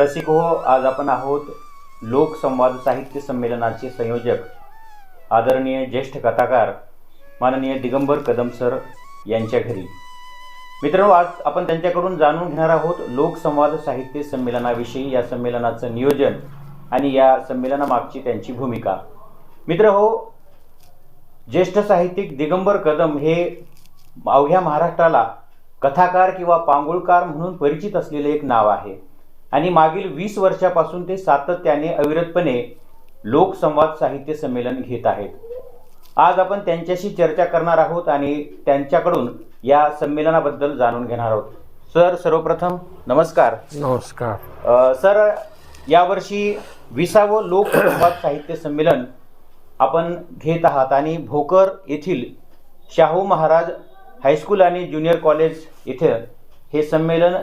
रसिक हो आज आपण आहोत लोकसंवाद साहित्य संमेलनाचे संयोजक. आदरणीय ज्येष्ठ कथाकार माननीय दिगंबर कदम सर यांच्या घरी. मित्रांनो आज आपण त्यांच्याकडून जाणून घेणार आहोत लोकसंवाद साहित्य संमेलनाविषयी या संमेलनाचं नियोजन आणि या संमेलनामागची त्यांची भूमिका. मित्र हो ज्येष्ठ साहित्यिक दिगंबर कदम हे अवघ्या महाराष्ट्राला कथाकार किंवा पांगुळकार म्हणून परिचित असलेले एक नाव आहे. आणि मागील वीस वर्षापासून ते सातत्याने अविरतपणे लोकसंवाद साहित्य संमेलन घेत आहेत. आज आपण त्यांच्याशी चर्चा करणार आहोत आणि त्यांच्याकडून या संमेलनाबद्दल जाणून घेणार आहोत. सर सर्वप्रथम नमस्कार. नमस्कार. सर यावर्षी विसावं लोकसंवाद साहित्य संमेलन आपण घेत आहात आणि भोकर येथील शाहू महाराज हायस्कूल आणि ज्युनियर कॉलेज इथे हे संमेलन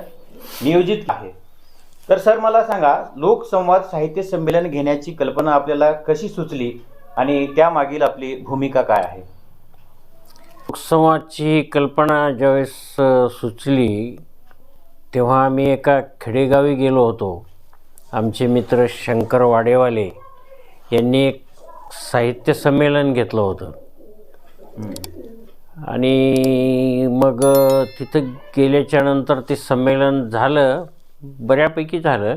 नियोजित आहे. तर सर मला सांगा लोकसंवाद साहित्य संमेलन घेण्याची कल्पना आपल्याला कशी सुचली आणि त्यामागील आपली भूमिका काय आहे? लोकसंवादची कल्पना ज्यावेळेस सुचली तेव्हा आम्ही एका खेडेगावी गेलो होतो. आमचे मित्र शंकर वाडेवाले यांनी एक साहित्य संमेलन घेतलं होतं. आणि मग तिथं गेल्याच्यानंतर ते संमेलन झालं. बऱ्यापैकी झालं.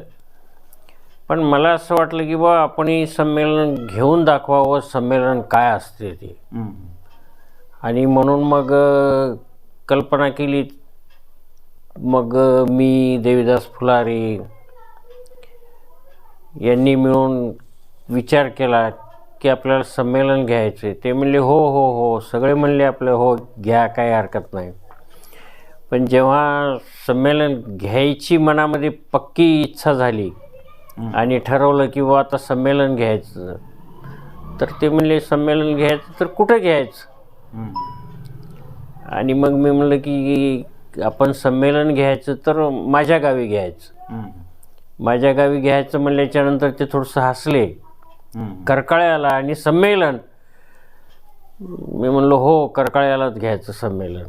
पण मला असं वाटलं की बा आपण हे संमेलन घेऊन दाखवावं संमेलन काय असते ते. आणि म्हणून मग कल्पना केली. मग मी देवीदास फुलारी यांनी मिळून विचार केला की आपल्याला संमेलन घ्यायचे ते म्हणले हो हो हो. सगळे म्हणले आपलं हो घ्या काही हरकत नाही. पण जेव्हा संमेलन घ्यायची मनामध्ये पक्की इच्छा झाली. आणि ठरवलं की बा आता संमेलन घ्यायचं तर ते म्हणले संमेलन घ्यायचं तर कुठं घ्यायचं. आणि मग मी म्हणलं की आपण संमेलन घ्यायचं तर माझ्या गावी घ्यायचं. माझ्या गावी घ्यायचं म्हणल्याच्यानंतर ते थोडंसं हसले. करकाळ्याला आणि संमेलन मी म्हणलो हो करकाळ्यालाच घ्यायचं संमेलन.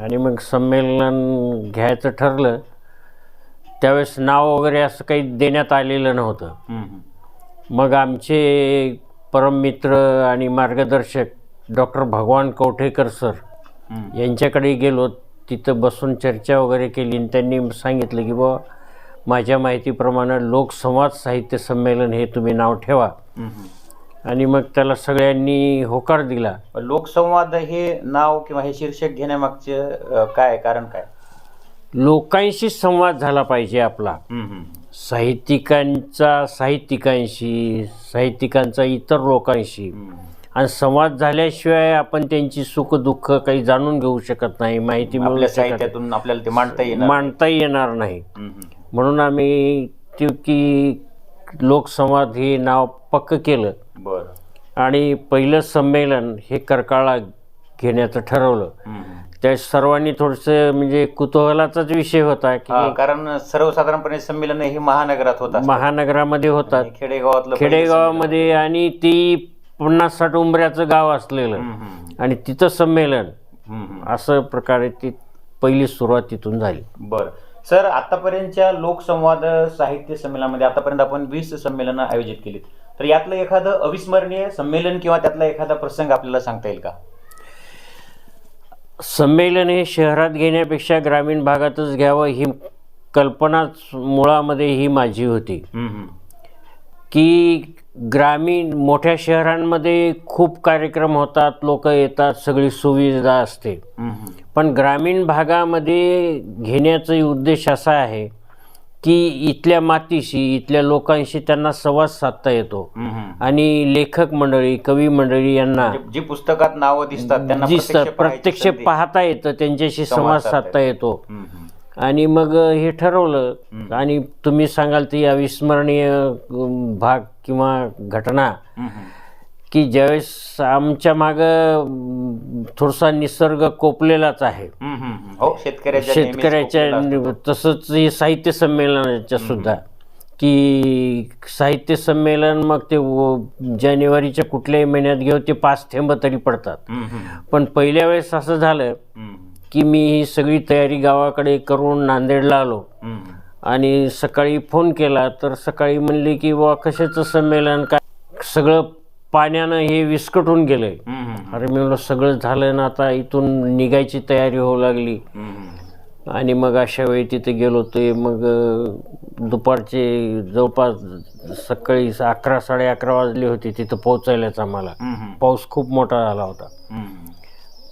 आणि मग संमेलन घ्यायचं ठरलं त्यावेळेस नाव वगैरे असं काही देण्यात आलेलं नव्हतं. मग आमचे परममित्र आणि मार्गदर्शक डॉक्टर भगवान कवठेकर सर. यांच्याकडे गेलो तिथं बसून चर्चा वगैरे केली आणि त्यांनी सांगितलं की बुवा माझ्या माहितीप्रमाणे लोकसंवाद साहित्य संमेलन हे तुम्ही नाव ठेवा. आणि मग त्याला सगळ्यांनी होकार दिला. लोकसंवाद हे नाव किंवा हे शीर्षक घेण्यामागचे अ, काय कारण काय? लोकांशी संवाद झाला पाहिजे आपला. साहित्यिकांचा साहित्यिकांशी साहित्यिकांचा इतर लोकांशी. आणि संवाद झाल्याशिवाय आपण त्यांची सुख दुःख काही जाणून घेऊ शकत नाही माहिती आपल्या शकत. साहित्यातून आपल्याला ते मांडता येणार. मांडता येणार नाही. म्हणून आम्ही ते की लोकसंवाद हे नाव पक्क केलं. बरं. आणि पहिलं संमेलन हे करकाळा घेण्याचं ठरवलं. त्या सर्वांनी थोडंसं म्हणजे कुतूहलाचाच विषय होता हा, की कारण सर्वसाधारणपणे संमेलन हे महानगरात होत असतं. महानगरामध्ये होतात. खेडेगावातलं पहिलं खेडेगावामध्ये आणि ती पन्नास साठ उंबऱ्याचं गाव असलेलं. हम्म, आणि तिथं संमेलन. हम्म, हम्म. असं प्रकारे ती पहिली सुरुवात तिथून झाली. बरं. सर आतापर्यंतच्या लोकसंवाद साहित्य संमेलनामध्ये आतापर्यंत आपण वीस संमेलनं आयोजित केलीत तर यातलं एखादं अविस्मरणीय संमेलन किंवा त्यातला एखादा प्रसंग आपल्याला सांगता येईल का संमेलन हे शहरात घेण्यापेक्षा ग्रामीण भागातच घ्यावं ही कल्पनाच मुळामध्ये ही माझी होती. की ग्रामीण मोठ्या शहरांमध्ये खूप कार्यक्रम होतात लोक येतात सगळी सुविधा असते. पण ग्रामीण भागामध्ये घेण्याचा उद्देश असा आहे की इथल्या मातीशी इथल्या लोकांशी त्यांना संवाद साधता येतो. आणि लेखक मंडळी कवी मंडळी यांना जी पुस्तकात नावं दिसतात त्यांना दिसतं प्रत्यक्ष. पाहता येतं त्यांच्याशी संवाद साधता येतो. आणि मग हे ठरवलं आणि तुम्ही सांगाल ती अविस्मरणीय भाग किंवा घटना. की ज्यावेळेस आमच्या मागं थोडासा निसर्ग कोपलेलाच आहे. हो शेतकऱ्याच्या शेतकऱ्याच्या. तसंच हे साहित्य संमेलनाच्या सुद्धा की साहित्य संमेलन मग ते जानेवारीच्या कुठल्याही महिन्यात घेऊ ते पाच थेंब तरी पडतात. पण पहिल्या वेळेस असं झालं की मी ही सगळी तयारी गावाकडे करून नांदेडला आलो. आणि सकाळी फोन केला तर सकाळी म्हणले की बुवा कशाचं संमेलन काय सगळं पाण्यानं हे विस्कटून गेलंय. अरे मी म्हणलं सगळं झालं ना आता इथून निघायची तयारी होऊ लागली. आणि मग अशा वेळी तिथे गेलो ते मग दुपारचे जवळपास सकाळी अकरा साडे अकरा वाजले होते तिथं पोहोचायलाच आम्हाला. पाऊस खूप मोठा झाला होता.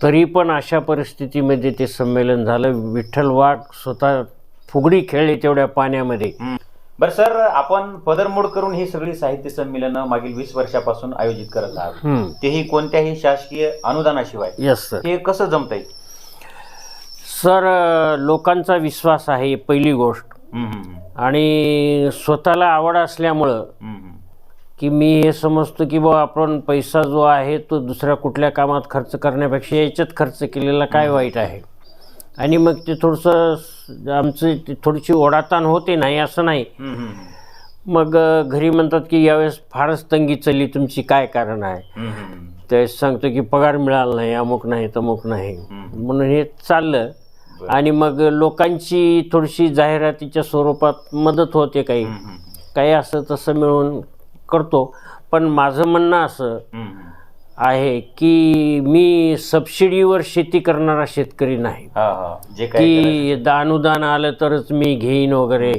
तरी पण अशा परिस्थितीमध्ये ते संमेलन झालं. विठ्ठल वाघ स्वतः फुगडी खेळली तेवढ्या पाण्यामध्ये. बरं सर आपण पदरमोड करून ही सगळी साहित्य संमेलनं मागील वीस वर्षापासून आयोजित करत आहात. तेही कोणत्याही शासकीय अनुदानाशिवाय. येस सर हे कसं जमत आहे सर लोकांचा विश्वास आहे पहिली गोष्ट. आणि स्वतःला आवड असल्यामुळं की मी हे समजतो की बा आपण पैसा जो आहे तो दुसऱ्या कुठल्या कामात खर्च करण्यापेक्षा याच्यात खर्च केलेला काय वाईट आहे? आणि मग ते थोडंसं आमचं ते थोडीशी ओढाताण होते नाही असं नाही. मग घरी म्हणतात की यावेळेस फारच तंगी चालली तुमची काय कारण आहे? त्यावेळेस सांगतो की पगार मिळाला नाही अमुक नाही तमुक नाही. म्हणून हे चाललं. आणि मग लोकांची थोडीशी जाहिरातीच्या स्वरूपात मदत होते काही. काही असं तसं मिळून करतो. पण माझं म्हणणं असं आहे की मी सबसिडीवर शेती करणारा शेतकरी नाही. जे की दा- अनुदान आलं तरच मी घेईन वगैरे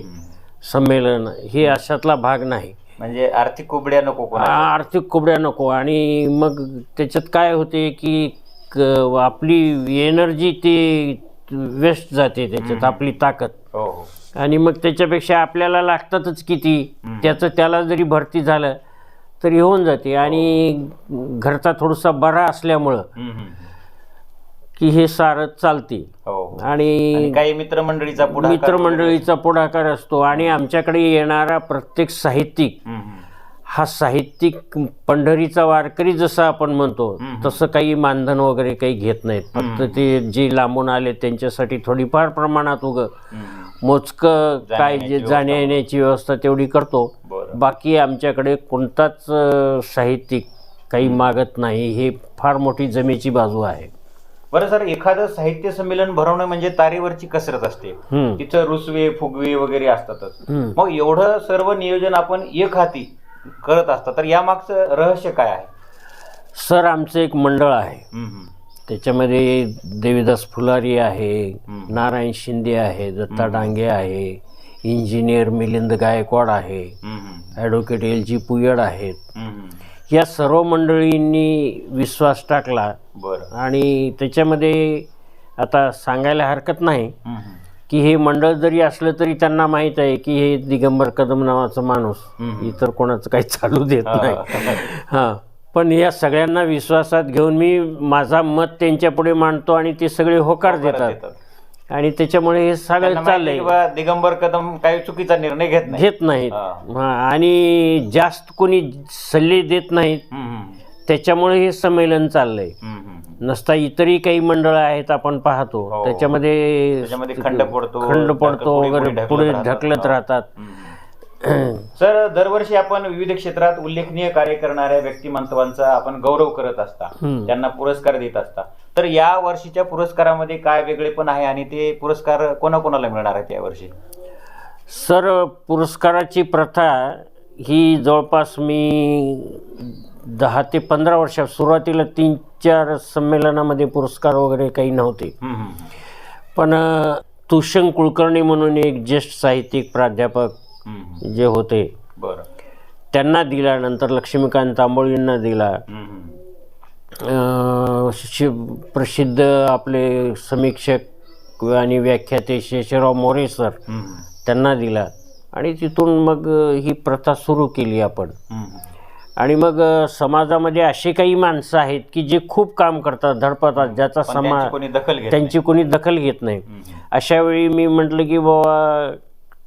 संमेलन हे अशातला भाग नाही. म्हणजे आर्थिक कुबड्या नको आर्थिक कुबड्या नको. आणि मग त्याच्यात काय होते की क- आपली एनर्जी ती वेस्ट जाते त्याच्यात आपली ताकद. हो हो. आणि मग त्याच्यापेक्षा आपल्याला लागतातच किती? त्याचं त्याला जरी भरती झालं तरी होऊन जाते आणि घरचा थोडासा बरा असल्यामुळं. की हे सारं चालते हो हो. आणि काही मित्रमंडळीचा मित्रमंडळीचा पुढाकार असतो आणि आमच्याकडे येणारा प्रत्येक साहित्यिक. हा साहित्यिक पंढरीचा वारकरी जसं आपण म्हणतो तसं काही मानधन वगैरे काही घेत नाहीत. फक्त ते जे लांबून आले त्यांच्यासाठी थोडीफार प्रमाणात उग. मोजकं काय जे जाण्या येण्याची व्यवस्था तेवढी करतो. बाकी आमच्याकडे कोणताच साहित्यिक काही मागत नाही. हे फार मोठी जमेची बाजू आहे. बरं सर एखादं साहित्य संमेलन भरवणं म्हणजे तारेवरची कसरत असते. तिथं रुसवे फुगवे वगैरे असतातच. मग एवढं सर्व नियोजन आपण एक हाती करत असता तर यामागचं रहस्य काय आहे सर आमचं एक मंडळ आहे हम्म. त्याच्यामध्ये देवीदास फुलारी आहे नारायण शिंदे आहे दत्ता डांगे आहे इंजिनियर मिलिंद गायकवाड आहे हम्म. ॲडव्होकेट एल जी पुयड आहेत हम्म, हम्म. या सर्व मंडळींनी विश्वास टाकला बरं आणि त्याच्यामध्ये आता सांगायला हरकत नाही हम्म, हम्म. की हे मंडळ जरी असलं तरी त्यांना माहीत आहे की हे दिगंबर कदम नावाचा माणूस. इतर कोणाचं काही चालू देत नाही. हा. पण या सगळ्यांना विश्वासात घेऊन मी माझा मत त्यांच्या पुढे मांडतो आणि ते सगळे होकार देतात. आणि त्याच्यामुळे हे सगळं चाललंय. दिगंबर कदम काही चुकीचा निर्णय घेत नाही. घेत नाहीत. आणि जास्त कोणी सल्ले देत नाहीत. त्याच्यामुळे हे संमेलन चाललंय. नसता इतरही काही मंडळ आहेत आपण पाहतो हो. त्याच्यामध्ये खंड पडतो, खंड पडतो वगैरे पुढे ढकलत राहतात. सर दरवर्षी आपण विविध क्षेत्रात उल्लेखनीय कार्य करणाऱ्या व्यक्तिमत्वांचा आपण गौरव करत असता. त्यांना पुरस्कार देत असता तर या वर्षीच्या पुरस्कारामध्ये काय वेगळेपण आहे आणि ते पुरस्कार कोणाकोणाला मिळणार आहेत यावर्षी सर पुरस्काराची प्रथा ही जवळपास मी दहा ते पंधरा वर्षात सुरुवातीला तीन चार संमेलनामध्ये पुरस्कार वगैरे काही नव्हते. पण तुषंग कुलकर्णी म्हणून एक ज्येष्ठ साहित्यिक प्राध्यापक. जे होते बरं. त्यांना दिला नंतर लक्ष्मीकांत तांबोळींना दिला. प्रसिद्ध आपले समीक्षक आणि व्याख्याते शेषराव मोरे सर त्यांना दिला. आणि तिथून मग ही प्रथा सुरू केली आपण. आणि मग समाजामध्ये असे काही माणसं आहेत की जे खूप काम करतात धडपतात ज्याचा पण समा त्यांची कोणी दखल घेत नाही. अशा वेळी मी म्हटलं की बाबा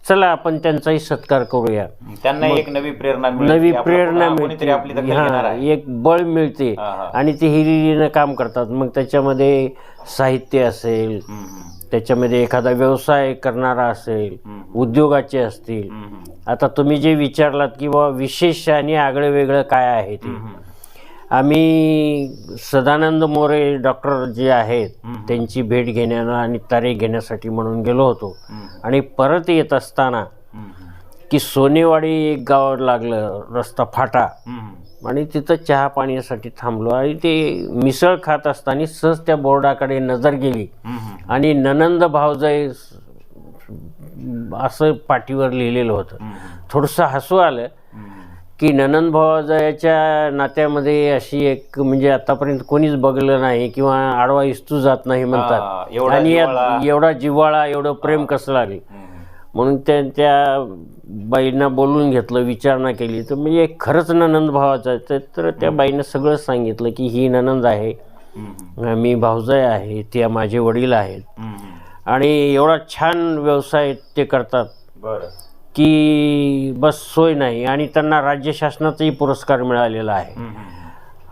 चला आपण त्यांचाही सत्कार करूया. त्यांना एक नवी प्रेरणा मिळेल नवी आपलं प्रेरणा पुन्हा कोणीतरी आपली मिळते दखल घेणार हा, आहे एक बळ मिळते हा, हा. आणि ते हिरिरीनं काम करतात मग त्याच्यामध्ये साहित्य असेल हम्म, हम्म. त्याच्यामध्ये एखादा व्यवसाय करणारा असेल हम्म. उद्योगाचे असतील हम्म, हम्म. आता तुम्ही जे विचारलात की बाबा विशेष आणि आगळं वेगळं काय आहे ते हम्म. आम्ही सदानंद मोरे डॉक्टर जे आहेत त्यांची भेट घेण्याला आणि तारीख घेण्यासाठी म्हणून गेलो होतो. आणि परत येत असताना की सोनेवाडी एक गाव लागलं रस्ता फाटा. आणि तिथं चहा पाण्यासाठी थांबलो आणि ते मिसळ खात असताना सहज त्या बोर्डाकडे नजर गेली. आणि ननंद भावजय असं पाठीवर लिहिलेलं होतं. थोडंसं हसू आलं. की ननंद भावजयाच्या नात्यामध्ये अशी एक म्हणजे आतापर्यंत कोणीच बघलं नाही किंवा आडवा इस्तू जात नाही म्हणतात. एवढा आणि यात जिव्हाळा. एवढा जिव्हाळा एवढं प्रेम कसं लागेल? म्हणून त्या त्या बाईंना बोलून घेतलं विचारणा केली. तर म्हणजे खरंच ननंद भावाचं आहे. तर- तर त्या बाईनं सगळं सांगितलं की ही ननंद आहे. मी भाऊजाई आहे त्या माझे वडील आहेत. आणि एवढा छान व्यवसाय ते करतात. बरं. की बस सोय नाही आणि त्यांना राज्य शासनाचाही पुरस्कार मिळालेला आहे.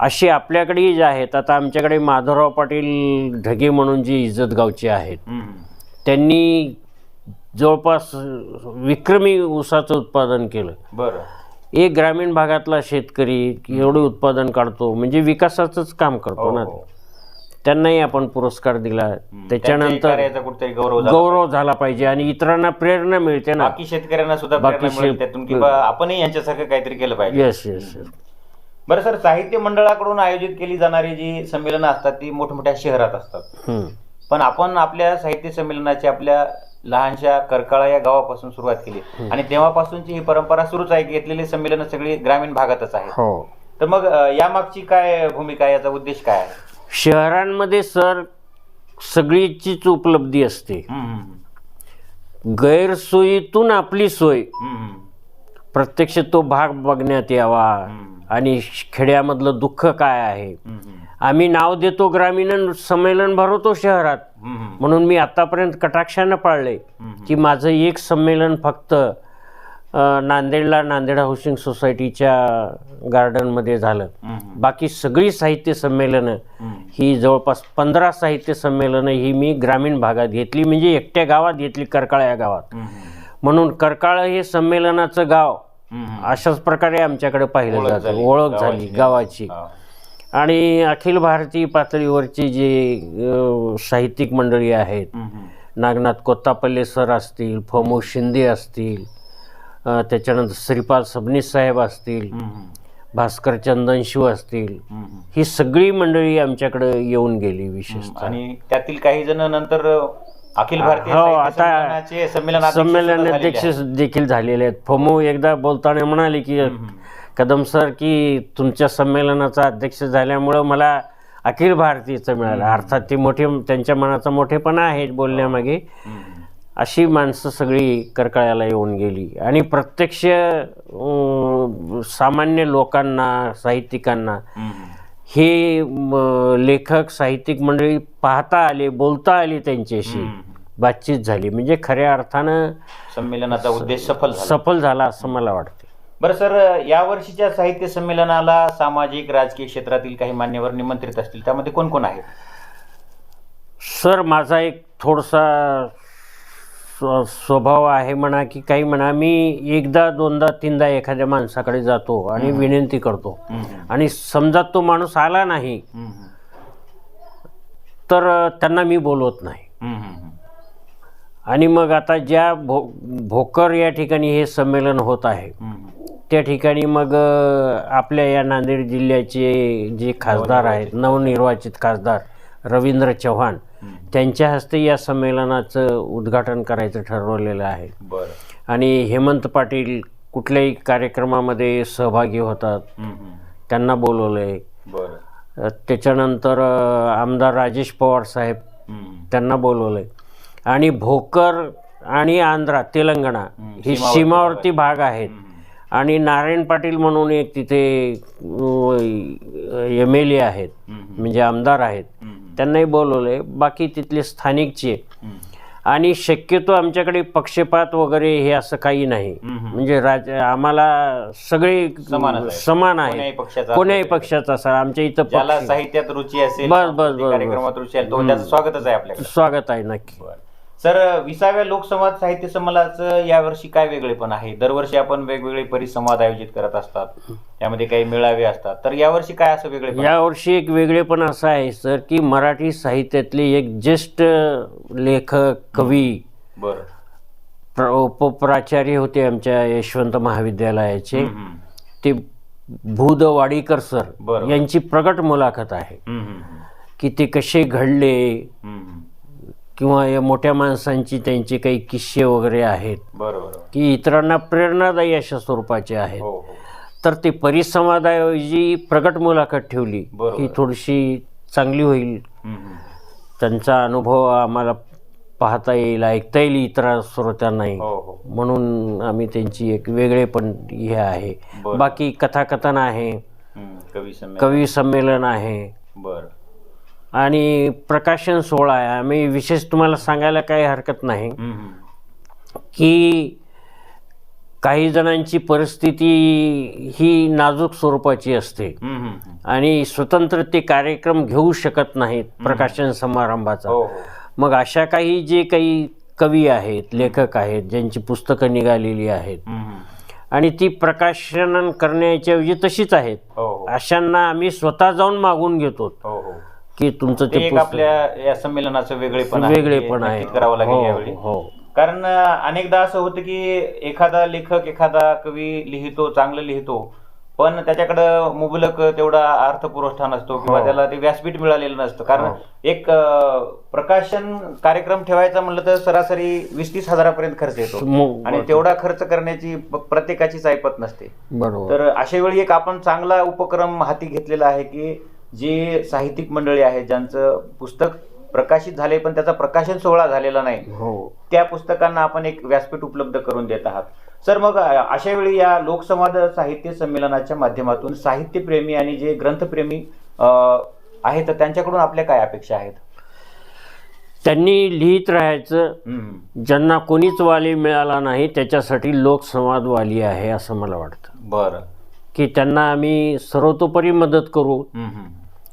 अशी आपल्याकडेही जे आहेत आता आमच्याकडे माधवराव पाटील ढगे म्हणून जी इज्जतगावचे आहेत त्यांनी जवळपास विक्रमी ऊसाचं उत्पादन केलं. बरं. एक ग्रामीण भागातला शेतकरी एवढं उत्पादन काढतो म्हणजे विकासाचंच काम करतो ना हो. त्यांनाही आपण पुरस्कार दिला. त्याच्यानंतर कार्याचा कुठेतरी गौरव झाला. गौरव झाला पाहिजे आणि इतरांना प्रेरणा मिळते ना. बाकी शेतकऱ्यांना सुद्धा बाकी प्रेरणा मिळेल शेत- त्यातून की बा आपणही यांच्यासारखं काहीतरी केलं पाहिजे. येस येस बरं सर साहित्य मंडळाकडून आयोजित केली जाणारी जी संमेलनं असतात ती मोठमोठ्या शहरात असतात. पण आपण आपल्या साहित्य संमेलनाची आपल्या लहानशा करकाळा या गावापासून सुरुवात केली. आणि तेव्हापासूनची ही परंपरा सुरूच आहे. घेतलेली संमेलनं सगळी ग्रामीण भागातच आहेत. हो. तर मग अं, यामागची काय भूमिका आहे? याचा उद्देश काय आहे? शहरांमध्ये सर सगळीचीच उपलब्धी असते. गैरसोयीतून आपली सोय. प्रत्यक्ष तो भाग बघण्यात यावा आणि खेड्यामधलं दुःख काय आहे? आम्ही नाव देतो ग्रामीण संमेलन भरवतो शहरात. म्हणून मी आतापर्यंत कटाक्षानं पाळले की माझं एक संमेलन फक्त नांदेडला नांदेड हाऊसिंग सोसायटीच्या गार्डनमध्ये झालं. बाकी सगळी साहित्य संमेलनं ही जवळपास पंधरा साहित्य संमेलनं ही मी ग्रामीण भागात घेतली म्हणजे एकट्या गावात घेतली करकाळा या गावात. म्हणून करकाळ हे संमेलनाचं गाव अशाच प्रकारे आमच्याकडे पाहिलं जातं. ओळख झाली गावाची. आणि अखिल भारतीय पातळीवरची जी साहित्यिक मंडळी आहेत नागनाथ कोत्तापल्ले सर असतील फमू शिंदे असतील त्याच्यानंतर श्रीपाल सबनीस साहेब असतील भास्कर चंदनशिव असतील हम्म, हम्म. ही सगळी मंडळी आमच्याकडे येऊन गेली विशेषतः. आणि त्यातील काही जण नंतर अखिल भारतीय हो, आता संमेलन अध्यक्ष. देखील झालेले आहेत. फमू एकदा बोलताना म्हणाले की कदम सर की तुमच्या संमेलनाचा अध्यक्ष झाल्यामुळं मला अखिल भारतीयचं मिळालं. अर्थात ते मोठे त्यांच्या मनाचा मोठेपणा आहे बोलण्यामागे. अशी माणसं सगळी करकळ्याला येऊन गेली. आणि प्रत्यक्ष सामान्य लोकांना साहित्यिकांना हे लेखक साहित्यिक मंडळी पाहता आले बोलता आले त्यांच्याशी. बातचीत झाली. म्हणजे खऱ्या अर्थानं संमेलनाचा उद्देश सफल सफल झाला असं मला वाटते बरं सर या वर्षीच्या साहित्य संमेलनाला सामाजिक राजकीय क्षेत्रातील काही मान्यवर निमंत्रित असतील. त्यामध्ये कोण कोण आहेत? सर माझा एक थोडासा स्व- स्वभाव आहे म्हणा की काही म्हणा मी एकदा दोनदा तीनदा एखाद्या माणसाकडे जातो आणि विनंती करतो. आणि समजा तो माणूस आला नाही तर त्यांना मी बोलवत नाही. आणि मग आता ज्या भो भोकर या ठिकाणी हे संमेलन होत आहे त्या ठिकाणी मग आपल्या या नांदेड जिल्ह्याचे जे खासदार आहेत नवनिर्वाचित खासदार रवींद्र चव्हाण त्यांच्या हस्ते या संमेलनाचं उद्घाटन करायचं ठरवलेलं आहे. आणि हेमंत पाटील कुठल्याही कार्यक्रमामध्ये सहभागी होतात. त्यांना बोलवलं आहे त्याच्यानंतर आमदार राजेश पवार साहेब त्यांना बोलवलं आहे आणि भोकर आणि आंध्रा तेलंगणा ही सीमावर्ती भाग आहेत. आणि नारायण पाटील म्हणून एक तिथे एम एल ए आहेत. म्हणजे आमदार आहेत. त्यांनाही बोलवले बाकी तिथले स्थानिकचे आणि शक्यतो आमच्याकडे पक्षपात वगैरे हे असं काही नाही. म्हणजे राज आम्हाला सगळे समानच आहे. समान कोण्याही आहे पक्षाचा कोण्याही पक्षाचा असा आमच्या इथं ज्याला पक्ष. साहित्यात रुची असेल बस, बस, बस, कार्यक्रमात रुची असेल तो त्याचं स्वागतच आहे आपल्याकडे. स्वागत आहे नक्की. बरं. सर विसाव्या लोकसंवाद साहित्य संमेलनाचं यावर्षी काय वेगळेपण आहे? दरवर्षी आपण वेगवेगळे परिसंवाद आयोजित करत असतात. त्यामध्ये काही मेळावे असतात. तर यावर्षी काय असं वेगळे यावर्षी एक वेगळेपण असं आहे सर की मराठी साहित्यातले एक ज्येष्ठ लेखक कवी बरं. प्र उपप्राचार्य होते आमच्या यशवंत महाविद्यालयाचे. ते भूद वाडीकर सर. यांची प्रगट मुलाखत आहे. की ते कसे घडले? किंवा या मोठ्या माणसांची त्यांचे काही किस्से वगैरे आहेत बरं बरं की इतरांना प्रेरणादायी अशा स्वरूपाचे आहेत. हो हो. तर ते परिसंवादाऐवजी प्रगट मुलाखत ठेवली बरोबर. ही थोडीशी चांगली होईल. त्यांचा अनुभव आम्हाला पाहता येईल ऐकता येईल इतर श्रोत्यांनाही. हो म्हणून आम्ही त्यांची एक वेगळे पण हे आहे. बाकी कथाकथन आहे. हम्म, कवी संमेलन. कवी संमेलन आहे. बरं. आणि प्रकाशन सोहळा आहे. आम्ही विशेष तुम्हाला सांगायला काही हरकत नाही. की काही जणांची परिस्थिती ही नाजूक स्वरूपाची असते. आणि स्वतंत्र ते कार्यक्रम घेऊ शकत नाहीत प्रकाशन समारंभाचा. हो हो. मग अशा काही जे काही कवी आहेत लेखक आहेत ज्यांची पुस्तकं निघालेली आहेत. आणि ती प्रकाशनं करण्याच्या ऐवजी तशीच आहेत. हो अशांना आम्ही स्वतः जाऊन मागून घेतो. की तुमचं ते एक पुस्तक आपल्या या संमेलनाचं वेगळेपण आहे, वेगळेपण ते आहे. नक्कीच करावं लागेल हो, यावेळी. हो. कारण अं, अनेकदा असं होतं की एखादा लेखक एखादा कवी लिहितो चांगलं लिहितो पण त्याच्याकडं मुबलक तेवढा अर्थपुरवठा नसतो किंवा हो. त्याला ते व्यासपीठ मिळालेलं नसतं. कारण हो. एक अं, प्रकाशन कार्यक्रम ठेवायचा म्हणलं तर सरासरी वीस तीस हजारापर्यंत खर्च येतो. मग- आणि तेवढा खर्च करण्याची प- प्रत्येकाचीच ऐपत नसते. बरोबर. तर अशा वेळी एक आपण चांगला उपक्रम हाती घेतलेला आहे की जे साहित्यिक मंडळी आहेत ज्यांचं पुस्तक प्रकाशित झाले पण त्याचा प्रकाशन सोहळा झालेला नाही हो. त्या पुस्तकांना आपण एक व्यासपीठ उपलब्ध करून देत आहात. सर मग अशा वेळी या लोकसंवाद साहित्य संमेलनाच्या माध्यमातून साहित्यप्रेमी आणि जे ग्रंथप्रेमी आहेत तर त्यांच्याकडून आपल्या काय अपेक्षा आहेत? त्यांनी लिहित राहायचं. ज्यांना कोणीच वाली मिळाला नाही त्याच्यासाठी लोकसंवाद वाली आहे असं मला वाटतं. बरं. की त्यांना आम्ही सर्वतोपरी मदत करू.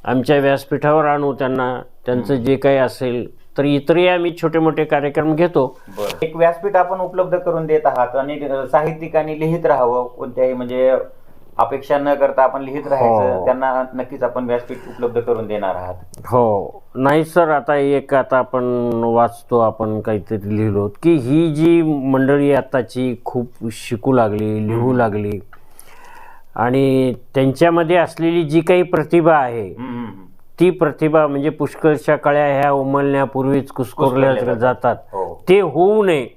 आमच्या व्यासपीठावर आणू त्यांना. त्यांचं जे काही असेल तर इतरही आम्ही छोटे मोठे कार्यक्रम घेतो. एक व्यासपीठ आपण उपलब्ध करून देत आहात आणि साहित्यिकांनी लिहित राहावं कोणत्याही म्हणजे अपेक्षा न करता आपण लिहित राहायचं हो. त्यांना नक्कीच आपण व्यासपीठ उपलब्ध करून देणार आहात. हो. नाही सर आता एक आता आपण वाचतो आपण काहीतरी लिहिलो की ही जी मंडळी आताची खूप शिकू लागली लिहू लागली आणि त्यांच्यामध्ये असलेली जी काही प्रतिभा आहे. ती प्रतिभा म्हणजे पुष्कळशा कळ्या ह्या उमलण्यापूर्वीच कुसकोरल्या जातात हो ते होऊ नये.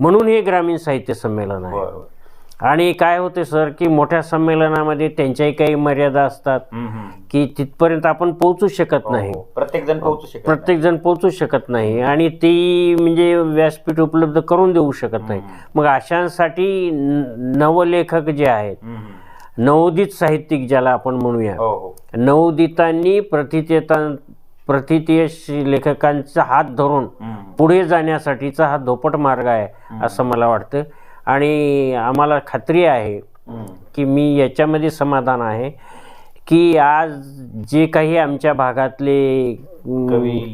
म्हणून हे ग्रामीण साहित्य संमेलन आहे आणि काय होते सर की मोठ्या संमेलनामध्ये त्यांच्याही काही मर्यादा असतात. की तिथपर्यंत आपण पोहोचू शकत हो, नाही हो. प्रत्येक जण पोहोचू शकत प्रत्येक जण पोहोचू शकत नाही आणि ती म्हणजे व्यासपीठ उपलब्ध करून देऊ शकत नाही मग अशांसाठी नवलेखक जे आहेत नाही. नवोदित साहित्यिक ज्याला आपण म्हणूया. हो हो. नवोदितांनी प्रतितेता प्रतितीय श- लेखकांचा हात धरून. पुढे जाण्यासाठीचा हा धोपट मार्ग आहे असं मला वाटतं. आणि आम्हाला खात्री आहे. की मी याच्यामध्ये समाधान आहे की आज जे काही आमच्या भागातले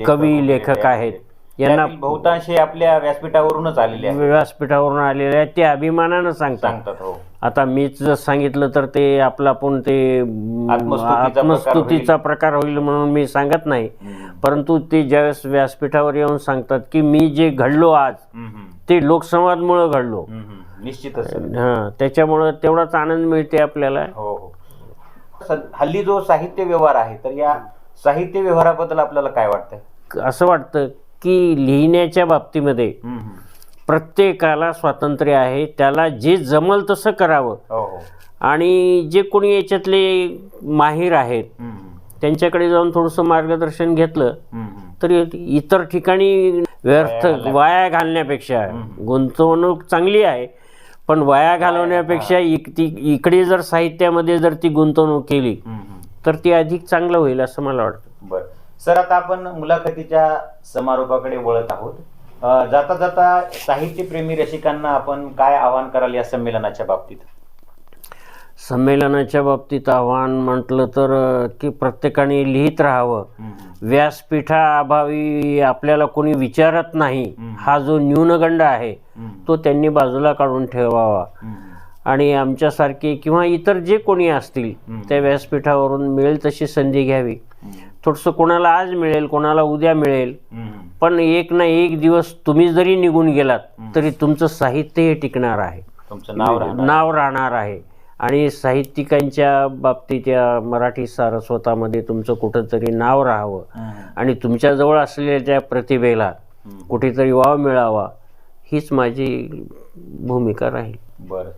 कवी, लेखक आहेत. यांना त्यातील बहुतांश हे आपल्या व्यासपीठावरूनच आलेले आहेत. व्यासपीठावरून आलेले आहेत ते अभिमानानं सांगतात. सांगतात हो. आता मीच जर सांगितलं तर ते आपला पण ते आत्मस्तुतीचा प्रकार आत्मस्तुतीचा प्रकार होईल म्हणून मी सांगत नाही. परंतु ते ज्यावेळेस व्यासपीठावर येऊन सांगतात की मी जे घडलो आज हम्म, हम्म. ते लोकसंवादमुळं घडलो. हम्म, हम्म. निश्चितच. सर. हां त्याच्यामुळं तेवढाच आनंद मिळते आपल्याला. हो हो. सद- हल्ली जो साहित्य व्यवहार आहे तर या साहित्य व्यवहाराबद्दल आपल्याला काय वाटतं असं वाटतं की लिहिण्याच्या बाबतीमध्ये. प्रत्येकाला स्वातंत्र्य आहे त्याला जे जमल तसं करावं हो हो आणि जे कोणी याच्यातले माहीर आहेत. त्यांच्याकडे जाऊन थोडंसं मार्गदर्शन घेतलं. तर इतर ठिकाणी व्यर्थ वाया घालण्यापेक्षा गुंतवणूक चांगली आहे पण वाया घालवण्यापेक्षा इक ती इकडे जर साहित्यामध्ये जर ती गुंतवणूक केली. तर ती अधिक चांगलं होईल असं मला वाटतं बर सर आता आपण मुलाखतीच्या समारोपाकडे वळत आहोत. जाता जाता साहित्यप्रेमी रसिकांना आपण काय आवाहन कराल या संमेलनाच्या बाबतीत? संमेलनाच्या बाबतीत आव्हान म्हटलं तर की प्रत्येकाने लिहित राहावं. व्यासपीठाअभावी आपल्याला कोणी विचारत नाही. हा जो न्यूनगंड आहे तो त्यांनी बाजूला काढून ठेवावा. आणि आमच्यासारखे किंवा इतर जे कोणी असतील त्या व्यासपीठावरून मिळेल तशी संधी घ्यावी. थोडंसं कोणाला आज मिळेल कोणाला उद्या मिळेल. पण एक ना एक दिवस तुम्ही जरी निघून गेलात तरी तुमचं साहित्य हे टिकणार आहे. तुमचं नाव राहणार. नाव राहणार आहे. आणि साहित्यिकांच्या बाबतीत या मराठी सारस्वतामध्ये तुमचं कुठंतरी नाव राहावं. आणि तुमच्याजवळ असलेल्या त्या प्रतिभेला कुठेतरी वाव मिळावा हीच माझी भूमिका राहील. बरं.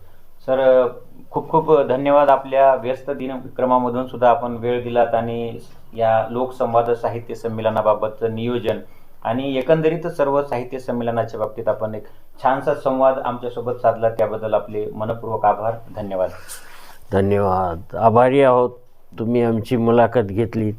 सर खूप खूप धन्यवाद आपल्या व्यस्त दिनक्रमामधून सुद्धा आपण वेळ दिलात आणि या लोकसंवाद साहित्य संमेलनाबाबतचं नियोजन आणि एकंदरीत सर्व साहित्य संमेलनाच्या बाबतीत आपण एक छानसा संवाद आमच्यासोबत साधला. त्याबद्दल आपले मनपूर्वक आभार. धन्यवाद. धन्यवाद. आभारी आहोत. तुम्ही आमची मुलाखत घेतलीत.